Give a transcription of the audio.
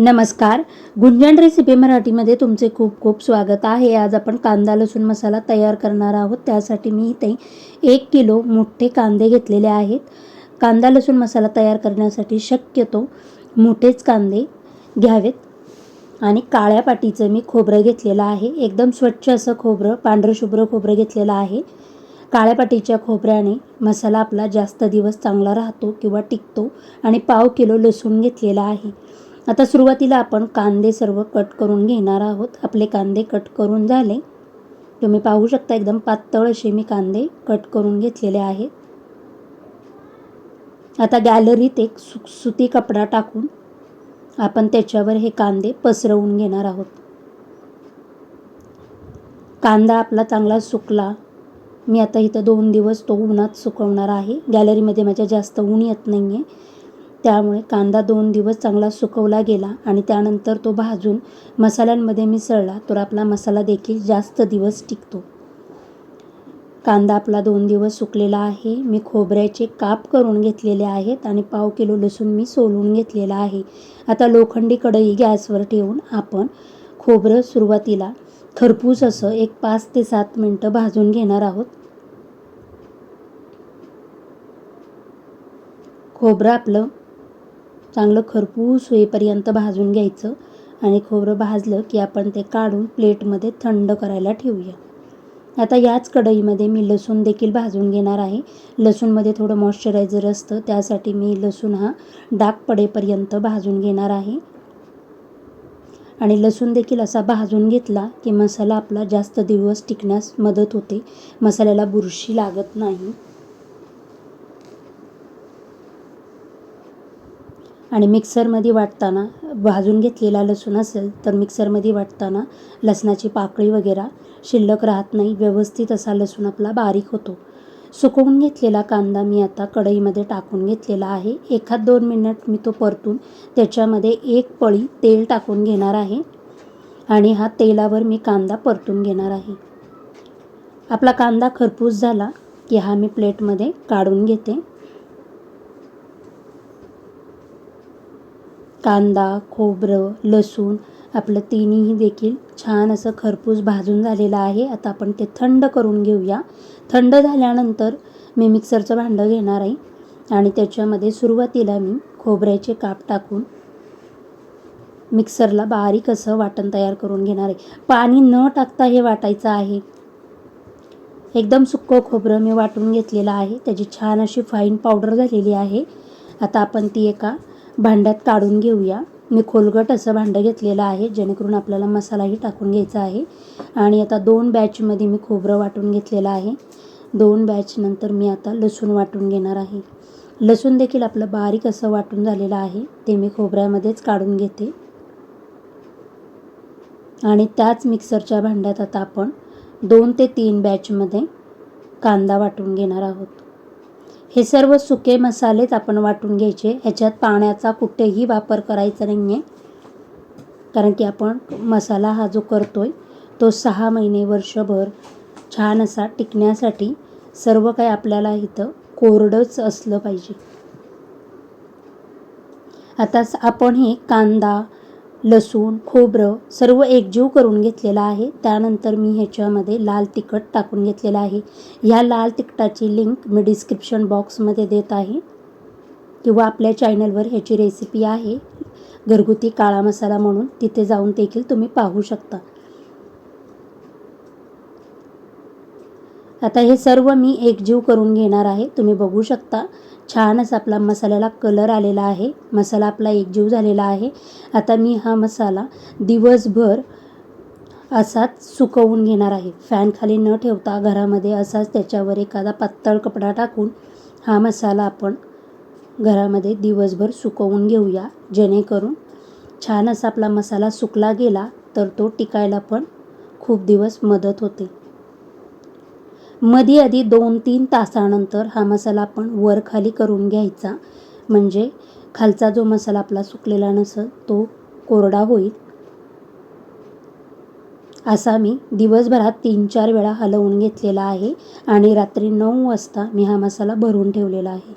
नमस्कार. गुंजन रेसिपी मराठीमध्ये तुमचे खूप खूप स्वागत आहे. आज आपण कांदा लसूण मसाला तयार करणार आहोत. त्यासाठी मी इथे एक किलो मोठे कांदे घेतलेले आहेत. कांदा लसूण मसाला तयार करण्यासाठी शक्यतो मोठेच कांदे घ्यावेत. आणि काळ्या पाटीचं मी खोबरं घेतलेलं आहे. एकदम स्वच्छ असं खोबरं पांढरं शुभ्र खोबरं घेतलेलं आहे. काळ्या पाटीच्या खोबऱ्याने मसाला आपला जास्त दिवस चांगला राहतो किंवा टिकतो. आणि पाव किलो लसूण घेतलेला आहे. आता सुरुवातीला आपण कांदे सर्व कट करून घेणार आहोत. आपले कांदे कट करून झाले. तुम्ही पाहू शकता एकदम पातळ असे मी कांदे कट करून घेतलेले आहेत. आता गॅलरीत एक सु सुती कपडा टाकून आपण त्याच्यावर हे कांदे पसरवून घेणार आहोत. कांदा आपला चांगला सुकला. मी आता इथं दोन दिवस तो उन्हात सुकवणार आहे. गॅलरीमध्ये माझ्या जास्त ऊन येत नाही आहे त्यामुळे कांदा दोन दिवस चांगला सुकवला गेला आणि त्यानंतर तो भाजून मसाल्यांमध्ये मिसळला तर आपला मसाला देखील जास्त दिवस टिकतो. कांदा आपला दोन दिवस सुकलेला आहे. मी खोबऱ्याचे काप करून घेतलेले आहेत आणि पाव किलो लसूण मी सोलून घेतलेला आहे. आता लोखंडी कढई गॅसवर ठेवून आपण खोबरं सुरुवातीला खरपूस असं एक पाच ते सात मिनटं भाजून घेणार आहोत. खोबरं आपलं चांगलं खरपूस होईपर्यंत भाजून घ्यायचं आणि खोबरं भाजलं की आपण ते काढून प्लेटमध्ये थंड करायला ठेवूया. आता याच कढईमध्ये मी लसूण देखील भाजून घेणार आहे. लसूणमध्ये थोडं मॉइश्चरायझर असतं त्यासाठी मी लसूण हा डाग पडेपर्यंत भाजून घेणार आहे. आणि लसूण देखील असा भाजून घेतला की मसाला आपला जास्त दिवस टिकण्यास मदत होते. मसाल्याला बुरशी लागत नाही. आणि मिक्सरमध्ये वाटताना भाजून घेतलेला लसूण असेल तर मिक्सरमध्ये वाटताना लसणाची पाकळी वगैरे शिल्लक राहत नाही. व्यवस्थित असा लसूण आपला बारीक होतो. सुकवून घेतलेला कांदा मी आता कढईमध्ये टाकून घेतलेला आहे. एखाद दोन मिनिट मी तो परतून त्याच्यामध्ये एक पळी तेल टाकून घेणार आहे आणि हा तेलावर मी कांदा परतून घेणार आहे. आपला कांदा खरपूस झाला की हा मी प्लेटमध्ये काढून घेते. कांदा खोबरं लसूण आपलं तिन्ही देखील छान असं खरपूस भाजून झालेलं आहे. आता आपण ते थंड करून घेऊया. थंड झाल्यानंतर मी मिक्सरचं भांडं घेणार आहे आणि त्याच्यामध्ये सुरुवातीला मी खोबऱ्याचे काप टाकून मिक्सरला बारीक असं वाटण तयार करून घेणार आहे. पाणी न टाकता हे वाटायचं आहे. एकदम सुक्कं खोबरं मी वाटून घेतलेलं आहे. त्याची छान अशी फाईन पावडर झालेली आहे. आता आपण ती एका भांड्यात काढून घेऊया. मी खोलगट असं भांडं घेतलेलं आहे जेणेकरून आपल्याला मसालाही टाकून घ्यायचा आहे. आणि आता दोन बॅचमध्ये मी खोबरं वाटून घेतलेलं आहे. दोन बॅचनंतर मी आता लसूण वाटून घेणार आहे. लसूण देखील आपलं बारीक असं वाटून झालेलं आहे. ते मी खोबऱ्यामध्येच काढून घेते. आणि त्याच मिक्सरच्या भांड्यात आता आपण दोन ते तीन बॅचमध्ये कांदा वाटून घेणार आहोत. हे सर्व सुके मसालेच आपण वाटून घ्यायचे. ह्याच्यात पाण्याचा कुठेही वापर करायचा नाही आहे कारण की आपण मसाला हा जो करतो आहे तो सहा महिने वर्षभर छान असा टिकण्यासाठी सर्व काही आपल्याला इथं कोरडंच असलं पाहिजे. आता आपण हे कांदा लसूण खोबरं सर्व एकजीव करून घेतलेलं आहे. त्यानंतर मी ह्याच्यामध्ये लाल तिखट टाकून घेतलेलं आहे. ह्या लाल तिखटाची लिंक मी डिस्क्रिप्शन बॉक्समध्ये देत आहे. किंवा आपल्या चॅनलवर ह्याची रेसिपी आहे घरगुती काळा मसाला म्हणून तिथे जाऊन देखील तुम्ही पाहू शकता. आता हे सर्व मी एकजीव करून घेणार आहे. तुम्ही बघू शकता छान असा आपला मसाल्याला कलर आलेला आहे. मसाला आपला एकजीव झालेला आहे. आता मी हा मसाला दिवसभर असाच सुकवून घेणार आहे. फॅन खाली न ठेवता घरामध्ये असाच त्याच्यावर एखादा पातळ कपडा टाकून हा मसाला आपण घरामध्ये दिवसभर सुकवून घेऊया. जेणेकरून छान असा आपला मसाला सुकला गेला तर तो टिकायला पण खूप दिवस मदत होते. मध्ये आधी दोन तीन तासानंतर हा मसाला आपण वर खाली करून घ्यायचा. म्हणजे खालचा जो मसाला आपला सुकलेला नसेल तो कोरडा होईल. असा मी दिवसभरात तीन चार वेळा हलवून घेतलेला आहे आणि रात्री नऊ वाजता मी हा मसाला भरून ठेवलेला आहे.